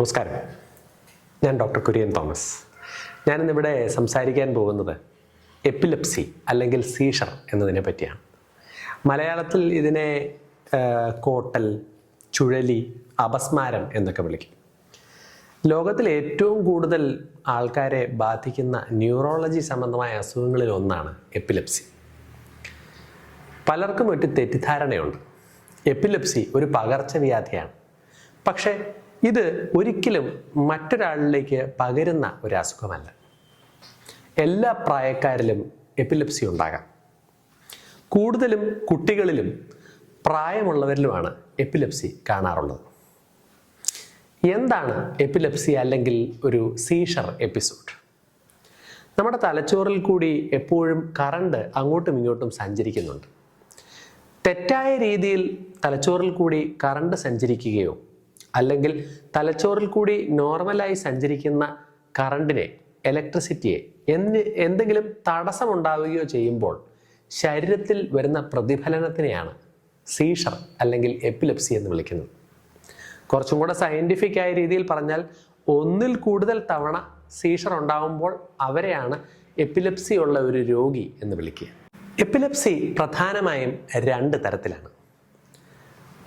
നമസ്കാരം. ഞാൻ doctor Kurian Thomas. ഞാനിന്നിവിടെ സംസാരിക്കാൻ പോകുന്നത് എപ്പിലെപ്സി അല്ലെങ്കിൽ സീഷർ എന്നതിനെ പറ്റിയാണ്. മലയാളത്തിൽ ഇതിനെ കോട്ടൽ ചുഴലി അപസ്മാരം എന്നൊക്കെ വിളിക്കും. ലോകത്തിൽ ഏറ്റവും കൂടുതൽ ആൾക്കാരെ ബാധിക്കുന്ന ന്യൂറോളജി സംബന്ധമായ അസുഖങ്ങളിൽ ഒന്നാണ് എപ്പിലെപ്സി. പലർക്കും ഒരു തെറ്റിദ്ധാരണയുണ്ട്. എപ്പിലെപ്സി ഒരു പകർച്ചവ്യാധിയാണ്. പക്ഷേ ഇത് ഒരിക്കലും മറ്റൊരാളിലേക്ക് പകരുന്ന ഒരു അസുഖമല്ല എല്ലാ പ്രായക്കാരിലും എപ്പിലെപ്സി ഉണ്ടാകാം. കൂടുതലും കുട്ടികളിലും പ്രായമുള്ളവരിലുമാണ് എപ്പിലെപ്സി കാണാറുള്ളത്. എന്താണ് എപ്പിലെപ്സി അല്ലെങ്കിൽ ഒരു സീഷർ എപ്പിസോഡ്? നമ്മുടെ തലച്ചോറിൽ കൂടി എപ്പോഴും കറണ്ട് അങ്ങോട്ടും ഇങ്ങോട്ടും സഞ്ചരിക്കുന്നുണ്ട്. തെറ്റായ രീതിയിൽ തലച്ചോറിൽ കൂടി കറണ്ട് സഞ്ചരിക്കുകയോ അല്ലെങ്കിൽ തലച്ചോറിൽ കൂടി നോർമലായി സഞ്ചരിക്കുന്ന കറണ്ടിനെ ഇലക്ട്രിസിറ്റിയെ എന്ത് എന്തെങ്കിലും തടസ്സമുണ്ടാവുകയോ ചെയ്യുമ്പോൾ ശരീരത്തിൽ വരുന്ന പ്രതിഫലനത്തിനെയാണ് സീഷർ അല്ലെങ്കിൽ എപ്പിലെപ്സി എന്ന് വിളിക്കുന്നത്. കുറച്ചും കൂടെ സയന്റിഫിക് ആയ രീതിയിൽ പറഞ്ഞാൽ ഒന്നിൽ കൂടുതൽ തവണ സീഷർ ഉണ്ടാകുമ്പോൾ അവരെയാണ് എപ്പിലെപ്സി ഉള്ള ഒരു രോഗി എന്ന് വിളിക്കുക. എപ്പിലെപ്സി പ്രധാനമായും രണ്ട് തരത്തിലാണ്.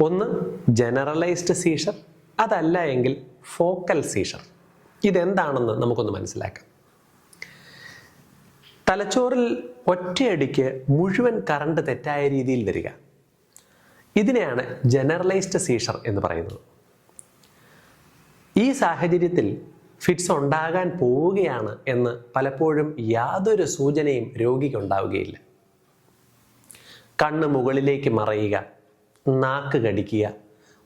ഒന്ന് ജനറലൈസ്ഡ് സീഷർ അതല്ല എങ്കിൽ ഫോക്കൽ സീഷർ ഇതെന്താണെന്ന് നമുക്കൊന്ന് മനസ്സിലാക്കാം. തലച്ചോറിൽ ഒറ്റയടിക്ക് മുഴുവൻ കറണ്ട് തെറ്റായ രീതിയിൽ വരിക. ഇതിനെയാണ് ജനറലൈസ്ഡ് സീഷർ എന്ന് പറയുന്നത്. ഈ സാഹചര്യത്തിൽ ഫിറ്റ്സ് ഉണ്ടാകാൻ പോവുകയാണ് എന്ന് പലപ്പോഴും യാതൊരു സൂചനയും രോഗിക്ക് ഉണ്ടാവുകയില്ല. കണ്ണ് മുകളിലേക്ക് മറയുക നാക്ക് കടിക്കുക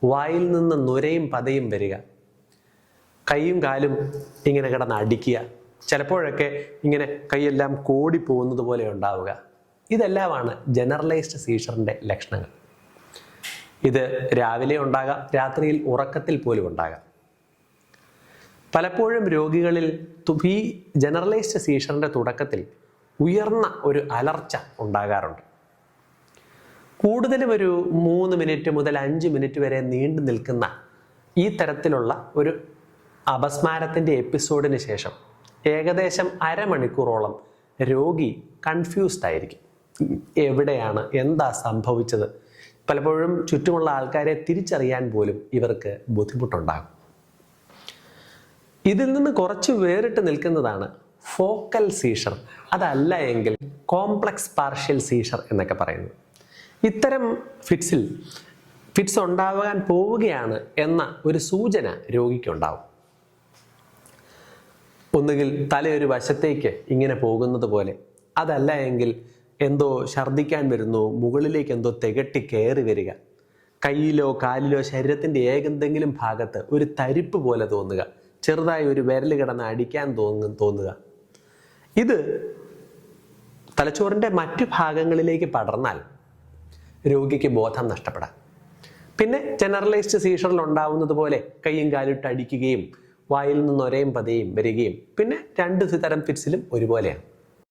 വായിൽ നിന്ന് നുരയും പതയും വരിക. കൈയും കാലും ഇങ്ങനെ കിടന്ന് അടിക്കുക. ചിലപ്പോഴൊക്കെ ഇങ്ങനെ കൈയെല്ലാം കോടി പോകുന്നത് പോലെ ഉണ്ടാവുക. ഇതെല്ലാമാണ് ജനറലൈസ്ഡ് സീഷറിന്റെ ലക്ഷണങ്ങൾ. ഇത് രാവിലെ ഉണ്ടാകാം രാത്രിയിൽ ഉറക്കത്തിൽ പോലും ഉണ്ടാകാം. പലപ്പോഴും രോഗികളിൽ ഈ ജനറലൈസ്ഡ് സീഷറിന്റെ തുടക്കത്തിൽ ഉയർന്ന ഒരു അലർച്ച ഉണ്ടാകാറുണ്ട്. കൂടുതലും ഒരു മൂന്ന് മിനിറ്റ് മുതൽ അഞ്ച് മിനിറ്റ് വരെ നീണ്ടു നിൽക്കുന്ന ഈ തരത്തിലുള്ള ഒരു അപസ്മാരത്തിന്റെ എപ്പിസോഡിന് ശേഷം ഏകദേശം അരമണിക്കൂറോളം രോഗി കൺഫ്യൂസ്ഡ് ആയിരിക്കും. എവിടെയാണ് എന്താ സംഭവിച്ചത്? പലപ്പോഴും ചുറ്റുമുള്ള ആൾക്കാരെ തിരിച്ചറിയാൻ പോലും ഇവർക്ക് ബുദ്ധിമുട്ടുണ്ടാകും. ഇതിൽ നിന്ന് കുറച്ച് വേറിട്ട് നിൽക്കുന്നതാണ് ഫോക്കൽ സീഷർ. അതല്ല എങ്കിൽ കോംപ്ലക്സ് പാർഷ്യൽ സീഷർ എന്നൊക്കെ പറയുന്നത്. ഇത്തരം ഫിറ്റ്സിൽ ഫിറ്റ്സ് ഉണ്ടാകാൻ പോവുകയാണ് എന്ന ഒരു സൂചന രോഗിക്കുണ്ടാവും. ഒന്നുകിൽ തലയൊരു വശത്തേക്ക് ഇങ്ങനെ പോകുന്നത് പോലെ അതല്ല എങ്കിൽ എന്തോ ഛർദ്ദിക്കാൻ വരുന്നു മുകളിലേക്ക് എന്തോ തികട്ടി കയറി വരിക കയ്യിലോ കാലിലോ ശരീരത്തിന്റെ ഏകെന്തെങ്കിലും ഭാഗത്ത് ഒരു തരിപ്പ് പോലെ തോന്നുക ചെറുതായി ഒരു വിരൽ കിടന്ന് അടിക്കാൻ തോന്നു തോന്നുക. ഇത് തലച്ചോറിന്റെ മറ്റു ഭാഗങ്ങളിലേക്ക് പടർന്നാൽ രോഗിക്ക് ബോധം നഷ്ടപ്പെടാം. പിന്നെ ജനറലൈസ്ഡ് സീഷറിൽ ഉണ്ടാവുന്നത് പോലെ കൈയും കാലിട്ട് അടിക്കുകയും വായിൽ നിന്ന് ഒരേയും പതയും വരികയും. പിന്നെ രണ്ട് തരം ഫിറ്റ്സിലും ഒരുപോലെയാണ്.